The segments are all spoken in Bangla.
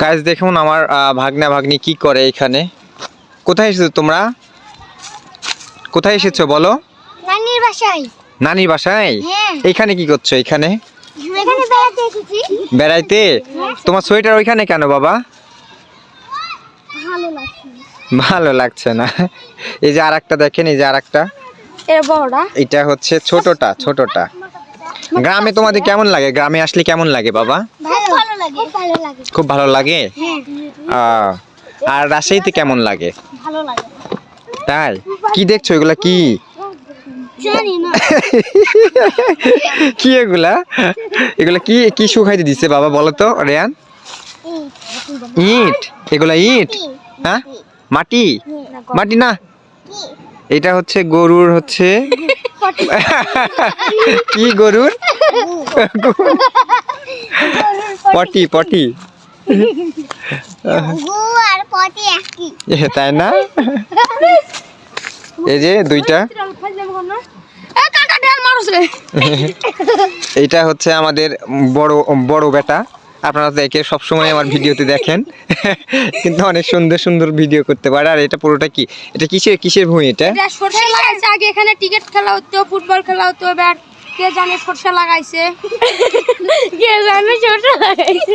কাজ দেখুন আমার ভাগ্না ভাগ্নি কি করে এখানে। কোথায় এসেছ তোমরা? কোথায় এসেছ বলো? নানির বাসায়। নানির বাসায়? হ্যাঁ। এইখানে কি করছ এখানে? এখানে বেড়াইতে? তোমার সোয়েটার ওইখানে কেন বাবা? ভালো লাগছে না। এই যে আর একটা দেখেন এই যে আর একটা এটা হচ্ছে ছোটটা ছোটটা। গ্রামে তোমাদের কেমন লাগে? গ্রামে আসলে কেমন লাগে বাবা? ভালো ভালো লাগে। খুব ভালো লাগে। খুব ভালো লাগে? হ্যাঁ। আহ, আর রাজশাহীতে কেমন লাগে? তাই? কি দেখছ এগুলা? কি? কি এগুলা? এগুলা কি কি শুকাইতে দিছে বাবা বলো তো রেয়ান ইট। এগুলা ইট? হ্যাঁ? মাটি। মাটি? না এটা হচ্ছে গরুর হচ্ছে কি গরুর? Potty potty. তাই না? এই যে দুইটা। এইটা হচ্ছে আমাদের বড় বড় বেটা। আপনারা তো একে সবসময় আমার ভিডিওতে দেখেন। কিন্তু অনেক সুন্দর সুন্দর ভিডিও করতে পারে। আর এটা পুরোটা কি? এটা কিসের কিসের ভূমি এটা? সরষে লাগাইছে। আগে এখানে টিকিট খেলা হতো ফুটবল খেলা হতো এবার কে জানে সরষে লাগাইছে। কে জানে ছোট লাগাইছে।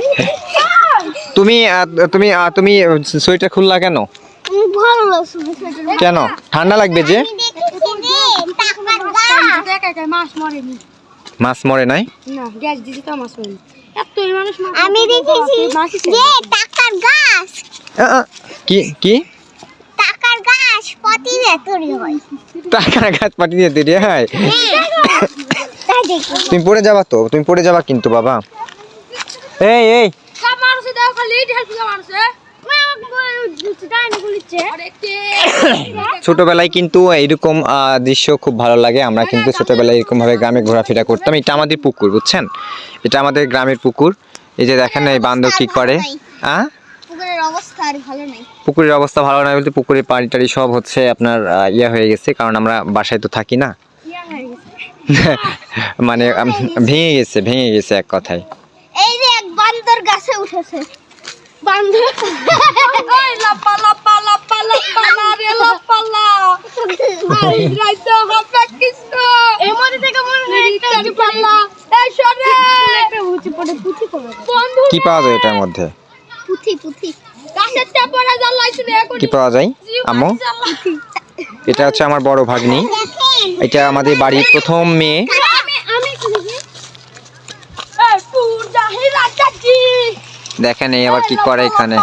তুমি তুমি তুমি সোয়েটার খুললা কেন? কেন? ঠান্ডা লাগবে যে? দেখ মাছ মরে নাই? না গ্যাস দিছি তো মাছ মরেনি। মানুষ আমি দেখেছি যে টাকার গাছ। কি কি? টাকার গাছ পটিতে তৈরি হয়। টাকা গাছ পাটি দিয়ে তৈরি হয়? তুমি পড়ে যাবা তো তুমি পড়ে যাবা কিন্তু বাবা। এই এই। সব মানুষে দাও খালি ঢেল মানুষে। ছোটবেলায় কিন্তু এইরকম দৃশ্য খুব ভালো লাগে। আমরা কিন্তু ছোটবেলায় এরকম ভাবে গ্রামে ঘোরাফেরা করতাম। এটা আমাদের পুকুর বুঝছেন? এটা আমাদের গ্রামের পুকুর। এই যে দেখেন এই বান্ধব কি করে? আ পুকুরের অবস্থা ভালো না বলতে পুকুরের পানি টাড়ি সব হচ্ছে আপনার ইয়া হয়ে গেছে কারণ আমরা বাসায় তো থাকি না। মানে ভেঙে গেছে ভেঙে গেছে এক কথায়। এই যে এক বান্দর গাছে উঠেছে। বান্দর। পাল্লা এই সরে একটা উঁচু পড়ে পুঁথি করে বন্ধু কি পাওয়া যায় এটার মধ্যে? পুঁথি পুঁথি। গাছের এখন কি পাওয়া যায়? আম্মু? এটা হচ্ছে আমার বড় ভাগ্নি। এটা আমাদের বাড়ির প্রথম মেয়ে। দেখেন এই আবার কি করে এখানে।